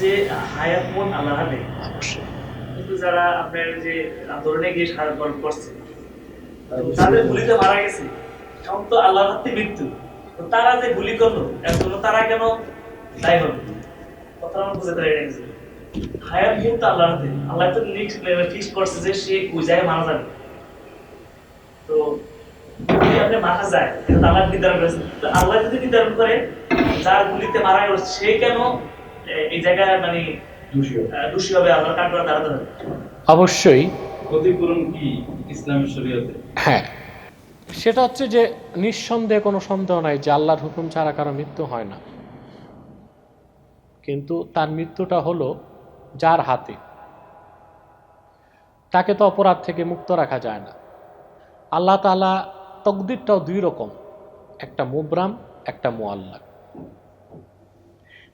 যে হায়াত মন আল্লাহ কিন্তু যারা আপনার যে আন্দোলনে গিয়ে সারা করছে তাদের গুলিতে মারা গেছে। এখন তো আল্লাহর হাতে মৃত্যু। তারা যে গুলি করল জন্য তারা কেন দায়ী হবে? কথা আমার বুঝতে পারি না হায়াত আল্লাহর হাতে। আল্লাহ তো ফিক্স করছে যে সে ওই জায়গায় মারা যাবে। তো যদি আপনি মারা যায় আল্লাহ নির্ধারণ করেছেন তো আল্লাহ যদি নির্ধারণ করে যার গুলিতে মারা গেল সে কেন এই জায়গায় মানে দোষী হবে। আল্লাহর কাঠ করে দাঁড়াতে হবে অবশ্যই। ক্ষতিপূরণ কি ইসলামের শরীয়তে? হ্যাঁ। সেটা হচ্ছে যে নিঃসন্দেহে কোনো সন্দেহ নাই যে আল্লাহর হুকুম ছাড়া কারও মৃত্যু হয় না। কিন্তু তার মৃত্যুটা হলো যার হাতে। তাকে তো অপরাধ থেকে মুক্ত রাখা যায় না। আল্লাহ তালা তকদিরটাও দুই রকম একটা মুবরাম একটা মোয়াল্লা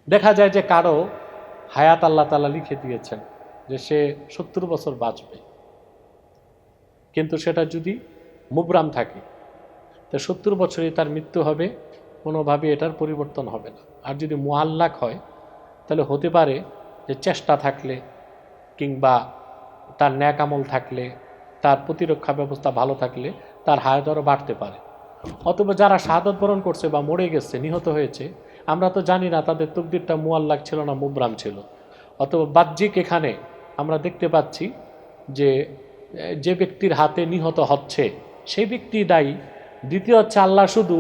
দেখা যায় যে কারও হায়াত আল্লাহ তালা লিখে দিয়েছেন যে সে সত্তর বছর বাঁচবে। কিন্তু সেটা যদি মুবরাম থাকে, তো সত্তর বছরে তার মৃত্যু হবে, কোনোভাবে এটার পরিবর্তন হবে না। আর যদি মোয়াল্লাক হয়, তাহলে হতে পারে যে চেষ্টা থাকলে কিংবা তার ন্যাক আমল থাকলে, তার প্রতিরক্ষা ব্যবস্থা ভালো থাকলে তার হায়াত আরও বাড়তে পারে। অথবা যারা শাহাদত বরণ করছে বা মরে গেছে, নিহত হয়েছে আমরা তো জানি না, তাদের তকদিরটা মোয়াল্লাক ছিল না, মুবরাম ছিল। অথবা বাহ্যিক এখানে আমরা দেখতে পাচ্ছি যে যে ব্যক্তির হাতে নিহত হচ্ছে সেই ব্যক্তি দায়ী। দ্বিতীয় হচ্ছে আল্লাহ শুধু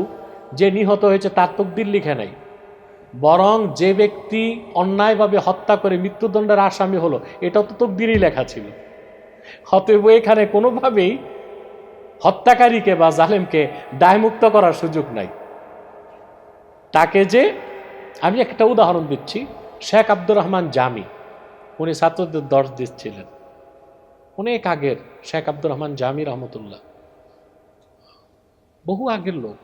যে নিহত হয়েছে তার তকদির লিখে নাই বরং যে ব্যক্তি অন্যায়ভাবে হত্যা করে মৃত্যুদণ্ডের আসামি হলো, এটাও তো তকদিরই লেখা ছিল। অতএব এখানে কোনোভাবেই হত্যাকারীকে বা জালেমকে দায়মুক্ত করার সুযোগ নাই। তাকে যে আমি একটা উদাহরণ দিচ্ছি। শেখ আব্দুর রহমান জামি, উনি ছাত্রদের দর্শ দিচ্ছিলেন অনেক আগের শেখ আব্দুর রহমান জামি রহমতুল্লাহ। বহু আগের লোক,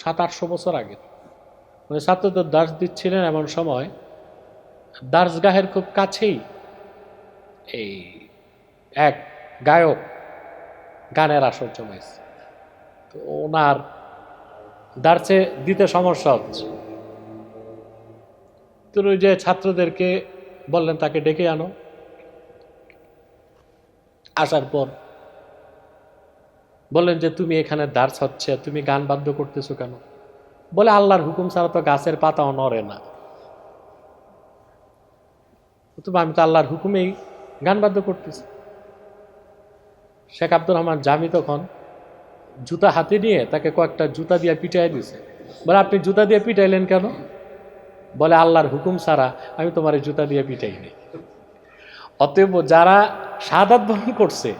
সাত, আটশো বছর আগের। উনি ছাত্রদের দার্স দিচ্ছিলেন এমন সময়, দার্সগাহের খুব কাছেই এই এক গায়ক গানের আসর জমাইছে। তো ওনার দার্সে দিতে সমস্যা হচ্ছে। তো যে ছাত্রদেরকে বললেন, তাকে ডেকে আনো। আসার পর বললেন যে, তুমি এখানে দার্স হচ্ছে তুমি গান বাদ্য করতেছো কেন? বলে, আল্লাহর হুকুম ছাড়া তো গাছের পাতাও নড়ে না। তুমি আমি তো আল্লাহর হুকুমেই গান বাদ্য করতেছি। শেখ আব্দুর রহমান জামি তখন জুতা হাতে নিয়ে তাকে কয়েকটা জুতা দিয়ে পিটাই দিছে। বলে, আপনি জুতা দিয়ে পিটাইলেন কেন? বলে, আল্লাহর হুকুম ছাড়া আমি তোমার জুতা দিয়ে পিটাইনি অতএব যারা শাহাদাত বরণ করছে,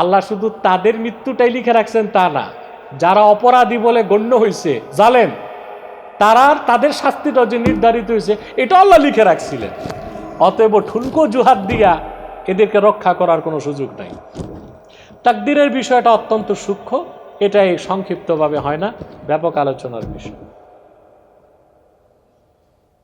আল্লাহ শুধু তাদের মৃত্যুটাই লিখে রাখছেন তা না, যারা অপরাধী বলে গণ্য হয়েছে জালেম, তারা তাদের শাস্তিটা যে নির্ধারিত হয়েছে এটা আল্লাহ লিখে রাখছিলেন। অতএব ঠুনকো জুহাত দিয়া এদেরকে রক্ষা করার কোনো সুযোগ নাই। তাকদিরের বিষয়টা অত্যন্ত সূক্ষ্ম, এটাই সংক্ষিপ্তভাবে হয় না, ব্যাপক আলোচনার বিষয়।